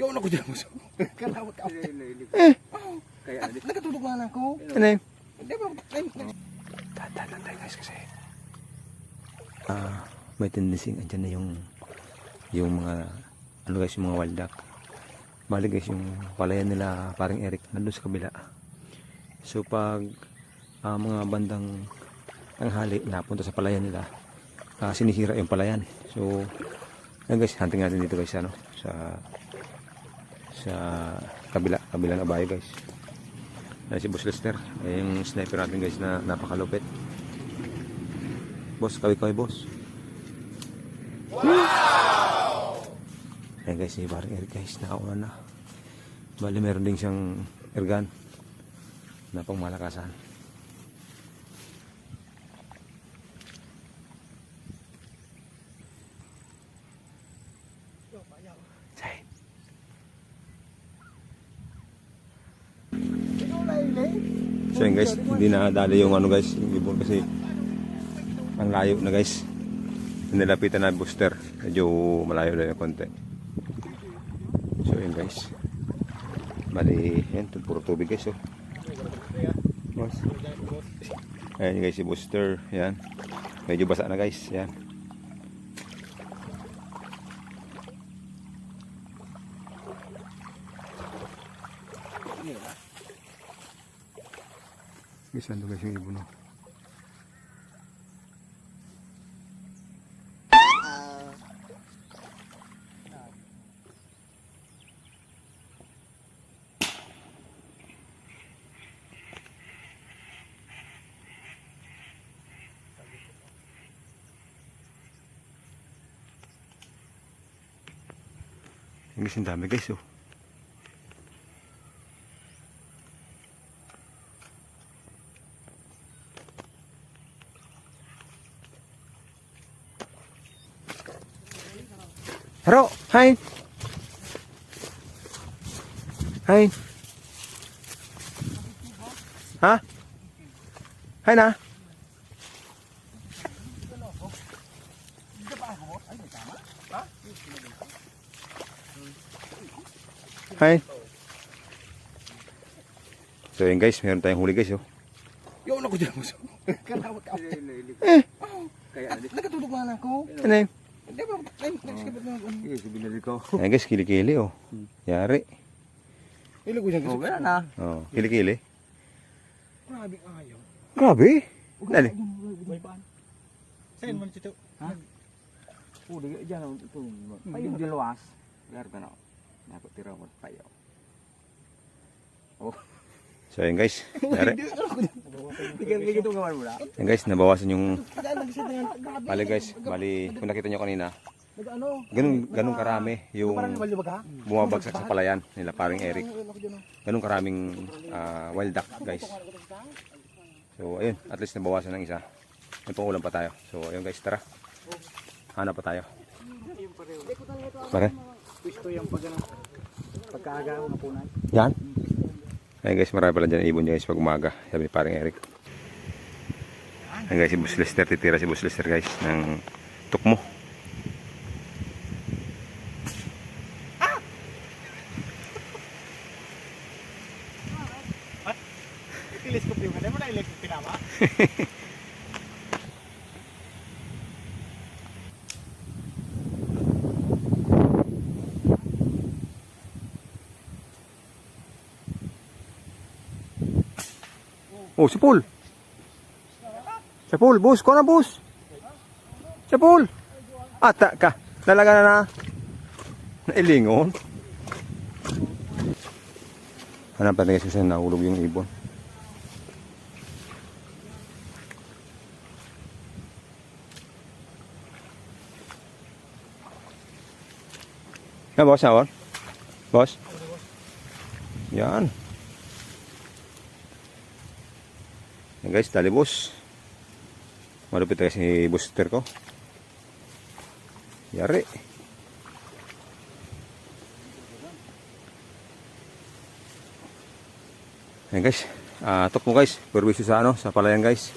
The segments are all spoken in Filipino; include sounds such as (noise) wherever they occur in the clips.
Yung (laughs) ako dyan mo. Kalawat ka. Eh, Kaya nagkatulog nga na ako. ano yun? Hindi ba? Tatalan tayo guys kasi ah may tendency andyan na yung yung mga ano guys yung mga wild duck bali guys yung palayan nila parang Eric nandun sa kabila so pag ah, mga bandang tanghali napunta sa palayan nila ah, sinisira yung palayan so yan guys hunting natin dito guys ano sa sa kabila kabila na bahay guys Ayan si Boss Lester. Ayan yung sniper natin guys na napakalupit. Boss, kaway kaway boss. Wow! Ayan guys, si Barry Eric guys, nakauna na. Bali meron din siyang ergan na pangmalakasan. Say. So yun guys, hindi na dali yung ano guys, yung ibon kasi ang layo na guys. Nilapitan na booster. Medyo malayo na yung konti. So yun guys. Bali, tu- puro tubig guys oh. Boss. Ayan guys, si booster. Yan. Medyo basa na guys. Yan. Guys, ando guys yung ibon oh. Ang dami guys oh. Haro, hi. Hi. Ha? Hi na. Hi. So yun guys, meron tayong huli guys oh. yung ako dyan mo. Kalawat ka. Eh, Kaya nagkatulog nga na ako. ano yun? Hindi ba? Ay, na ako. Yes, binili ko. Ayan guys, kilikili oh. Yari. Ilog ko dyan kasi. Oh, gana na. Oh, kilikili. Grabe ayaw. Grabe. Dali. Saan man ito? Oh, di dyan oh, ito. Payo di luwas. Biar ka na. Nako tira mo payo. So yun guys, (laughs) yari. Yan guys, nabawasan yung. Bali guys, bali kung nakita nyo kanina, ganun, ganun karami yung bumabagsak sa palayan nila paring Eric. Ganun karaming ah, wild duck guys. So ayun, at least nabawasan ng isa. May pangulam pa tayo. So ayun guys, tara. Hanap pa tayo. Pare? Gusto yung pag pagkaaga ng punan. Yan. Ayun guys, marami pala dyan ibon guys pag umaga. Sabi ni paring Eric. Ayun guys, si Boss Lester, titira si Boss Lester guys ng tukmo. Telescope? Oh, si Paul. Paul, boss. Ko na, boss. Si Paul. Ata ka. Talaga na na. Nailingon. Hanap natin kasi sa nahulog yung ibon. Yan, boss, yan, boss. Boss. Yan. Yan guys, dali boss. Malupit kasi si booster ko. Yari. Yan guys. Ah, tok mo guys. Perwisyo sa ano, sa palayan guys.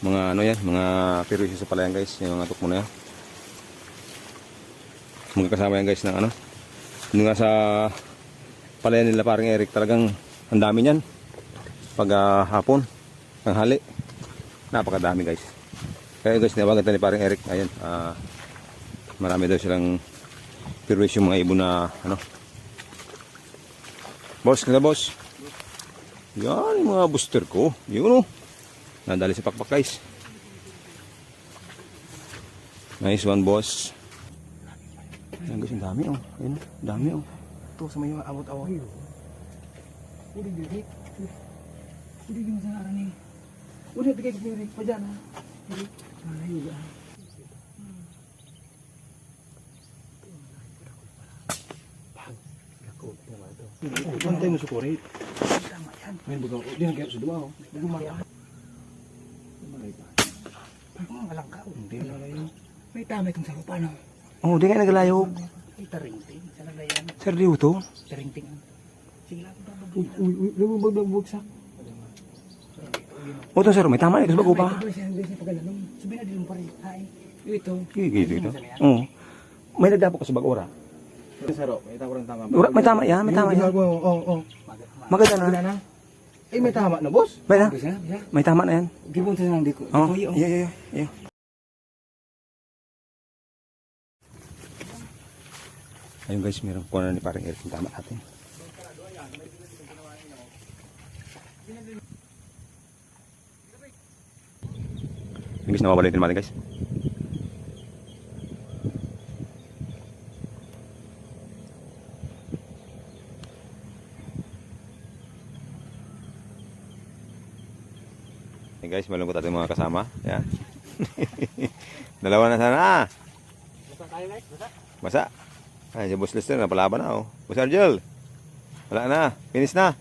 Mga ano yan, mga perwisyo sa palayan guys. Yung mga tok mo na yan. Magkasama yan guys ng ano, Doon nga sa palayan nila parang Eric talagang ang dami niyan. Pag ah, hapon, tanghali. Napakadami guys. Kaya guys, nawagan tayo ni parang Eric. Ayun, ah, marami daw silang pirwis yung mga ibon na ano. Boss, kada boss. Yan yung mga booster ko. Yun oh. Nadali sa pakpak guys. Nice one boss. Ayan guys, ang dami oh. Ayun, dami oh. Ito sa may mga awat-awat. Uli dili. Uli yung sa aran ni. Uli tigay dili pa dyan ha. Dili. Ay, ya. Pantay mo sukurit. Tama yan. Ngayon baga, di na kaya sa duwa. Lumaya. Ay, kung walang ka. Hindi na lang May tama itong sa rupa no. Oh, di ka naglayo. Ay, tarinting. Sa lagayan. Serdiyo to. Tarinting. Sige lang. Uy, uy, uy, lumabag ng bugsak. O to sir, may tama ito sa bago pa. Sabi na. Ay. Ito. Gigito ito. Oo. May nagdapo ka sa bagora. Saro, may tama rin tama. Ura, may tama yan, may tama yan. Oo, oo, oo. Maganda na. na. Eh, may tama na, boss. May na. May tama na yan. Gibon sa nang diko. Oh, Diko, yeah, yeah, yeah. Ayun guys, meron ko na ni parang Eric yung tama natin. Guys, nawawala yung natin guys. Hey guys, malungkot ating mga kasama. Yan. (laughs) Dalawa na sana. Basta tayo, guys. Basta. Basa. Ay, si Boss Lester, napalaban na oh. Boss Argel. Wala na. Finish na.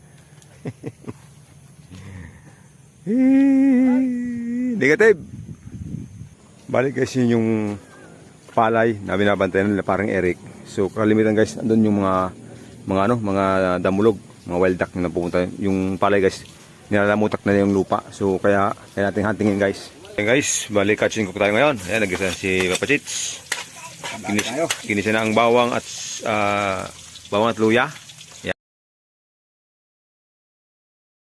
(laughs) Negative. Balik guys yun yung palay na binabantayan nila parang Eric. So kalimitan guys, andun yung mga mga ano, mga damulog, mga wild duck na napupunta. Yung palay guys, nilalamutak na yung lupa. So kaya kaya natin huntingin guys. Ayan guys, balik catching ko tayo ngayon. Ayan, nag si Papa Chits. Kinis, kinis na ang bawang at ah, bawang at luya.